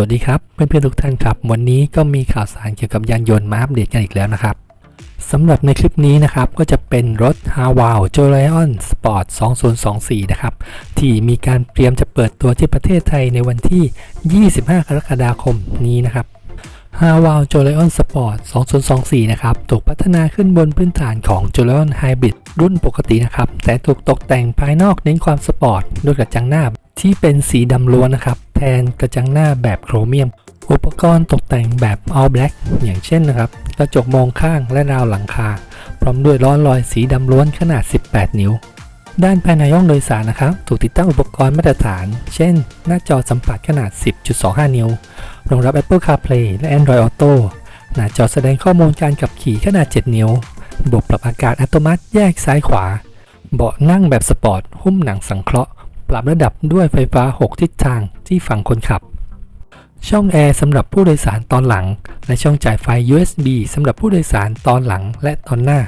วัสดีครับเพื่อนๆทุกท่านครับ วันนี้ก็มีข่าวสารเกี่ยวกับยานยนต์มาอัปเดตกันอีกแล้วนะครับสำหรับในคลิปนี้นะครับก็จะเป็นรถ h a w a l j o l i o n Sport 2024 นะครับ ที่มีการเตรียมจะเปิดตัวที่ประเทศไทยในวันที่ 25 กรกฎาคมนี้นะครับ h a w a l j o l i o n Sport 2024 นะครับถูกพัฒนาขึ้นบนพื้นฐานของ j o l i o n Hybrid รุ่นปกตินะครับ แต่ถูกตกแต่งภายนอกเน้นความสปอร์ตด้วยกระจังหน้าที่เป็นสีดำล้วนนะครับ แทนกระจังหน้าแบบโครเมียม อุปกรณ์ตกแต่งแบบ all black อย่างเช่นนะครับกระจกมองข้างและราวหลังคา พร้อมด้วยล้อลอยสีดำล้วนขนาด 18 นิ้ว ด้านภายในห้องโดยสารนะครับ ถูกติดตั้งอุปกรณ์มาตรฐาน เช่น หน้าจอสัมผัสขนาด 10.25 นิ้ว รองรับ Apple CarPlay และ Android Auto หน้าจอแสดงข้อมูลการขับขี่ขนาด 7 นิ้ว ระบบปรับอากาศอัตโนมัติแยกซ้ายขวา เบาะนั่งแบบสปอร์ตหุ้มหนังสังเคราะห์ ปรับระดับด้วยไฟฟ้า 6 ทิศทางที่ฝั่งคนขับ ช่องแอร์สำหรับผู้โดยสารตอนหลัง และช่องจ่ายไฟ USB สำหรับผู้โดยสารตอนหลังและตอนหน้า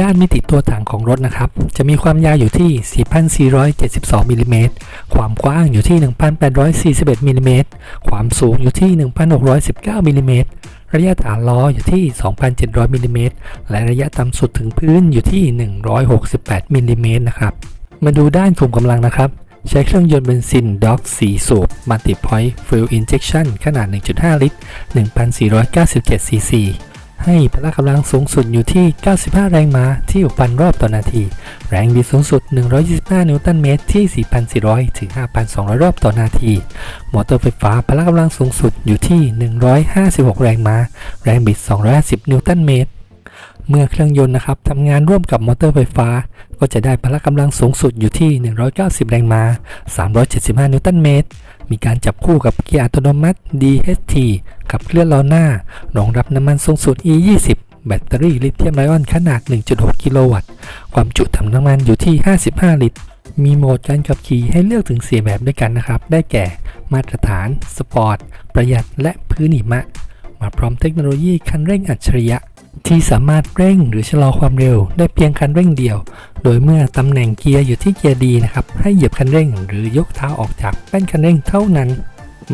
ด้านมิติตัวถังของรถนะครับ จะมีความยาวอยู่ที่ 4,472มิลลิเมตรความกว้างอยู่ที่ 1,841มิลลิเมตรความสูงอยู่ที่ 1,619มิลลิเมตรระยะฐานล้ออยู่ที่ 2,700มิลลิเมตรและระยะต่ำสุดถึงพื้นอยู่ที่ 168มิลลิเมตรนะครับ มาดูด้านขุมกำลังนะครับ ใช้เครื่องยนต์เบนซินด็อก4สูบ Multi-Point Fuel Injection ขนาด 1.5 ลิตร 1,497 ซีซี ให้พละกำลังสูงสุดอยู่ที่ 95 แรงม้าที่6,000รอบต่อนาที แรงบิดสูงสุด 125 นิวตันเมตรที่ 4,400 ถึง 5,200 รอบต่อนาที มอเตอร์ไฟฟ้าพละกำลังสูงสุดอยู่ที่ 156 แรงม้า แรงบิด 250 นิวตันเมตร เมื่อเครื่องยนต์นะครับทำงานร่วมกับมอเตอร์ไฟฟ้า ก็จะได้พละกำลังสูงสุดอยู่ที่ 190 แรงม้า 375 นิวตันเมตร มีการจับคู่กับเกียร์อัตโนมัติ DHT ขับเคลื่อนล้อหน้ารองรับน้ำมันสูงสุด E20 แบตเตอรี่ลิเธียมไอออนขนาด 1.6 กิโลวัตต์ ความจุถังน้ำมันอยู่ที่ 55 ลิตร มีโหมดการขับขี่ให้เลือกถึง 4 แบบด้วยกันนะครับ ได้แก่ มาตรฐาน สปอร์ต ประหยัด และพื้นหิมะ มาพร้อมเทคโนโลยีคันเร่งอัจฉริยะ ที่สามารถเร่งหรือชะลอความเร็ว ได้เพียงคันเร่งเดียว โดยเมื่อตำแหน่งเกียร์อยู่ที่เกียร์ดีนะครับให้เหยียบคันเร่งหรือยกเท้าออกจากแป้นคันเร่งเท่านั้น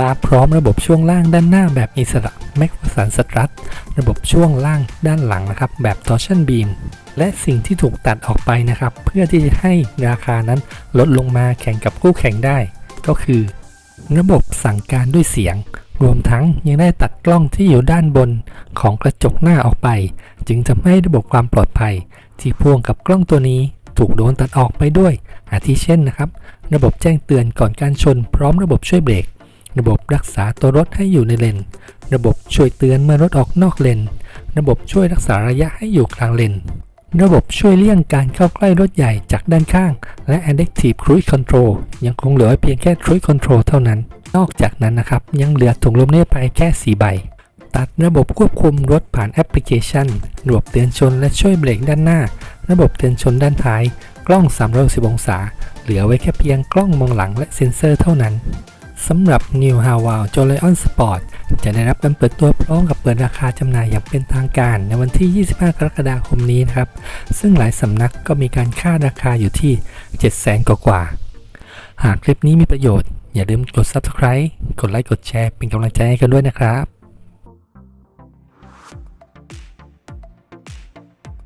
มาพร้อมระบบช่วงล่างด้านหน้าแบบอิสระแม็กสันสตรัทระบบช่วงล่างด้านหลังนะครับแบบ torsion beam และสิ่งที่ถูกตัดออกไปนะครับ เพื่อที่จะให้ราคานั้นลดลงมาแข่งกับคู่แข่งได้ ก็คือ ระบบสั่งการด้วยเสียง รวมทั้งยังได้ตัดกล้องที่อยู่ด้านบนของกระจกหน้าออกไป จึงทำให้ระบบความปลอดภัย ที่พ่วงกับกล้องตัวนี้ถูกโดนตัดออกไปด้วย อาทิเช่นนะครับ ระบบแจ้งเตือนก่อนการชน พร้อมระบบช่วยเบรก ระบบรักษาตัวรถให้อยู่ในเลน ระบบช่วยเตือนเมื่อรถออกนอกเลน ระบบช่วยรักษาระยะให้อยู่กลางเลน ระบบช่วยเลี่ยงการเข้าใกล้รถใหญ่จากด้านข้าง และ Adaptive Cruise Control ยังคงเหลือเพียงแค่ Cruise Control เท่านั้น นอกจากนั้นนะครับยังเหลือถุงลมนิรภัยแค่ 4 ใบ ตัดระบบควบคุมรถผ่านแอปพลิเคชันระบบเตือนชนและช่วยเบรกด้านหน้า ระบบเตือนชนด้านท้าย กล้อง360องศา เหลือไว้แค่เพียงกล้องมองหลังและเซ็นเซอร์เท่านั้นสำหรับ New h a w a l j o l i o n Sport จะได้รับการเปิดตัวพร้อมกับเปิดราคาจำหน่ายอย่างเป็นทางการในวันที่ 25 กรกฎาคมนี้นะครับ ซึ่งหลายสำนักก็มีการคาดราคาอยู่ที่ 700,000กว่า หากคลิปนี้มีประโยชน์ อย่าลืมกด Subscribe กดไลค์ กดแชร์ เป็นกำลังใจให้กันด้วยนะครับ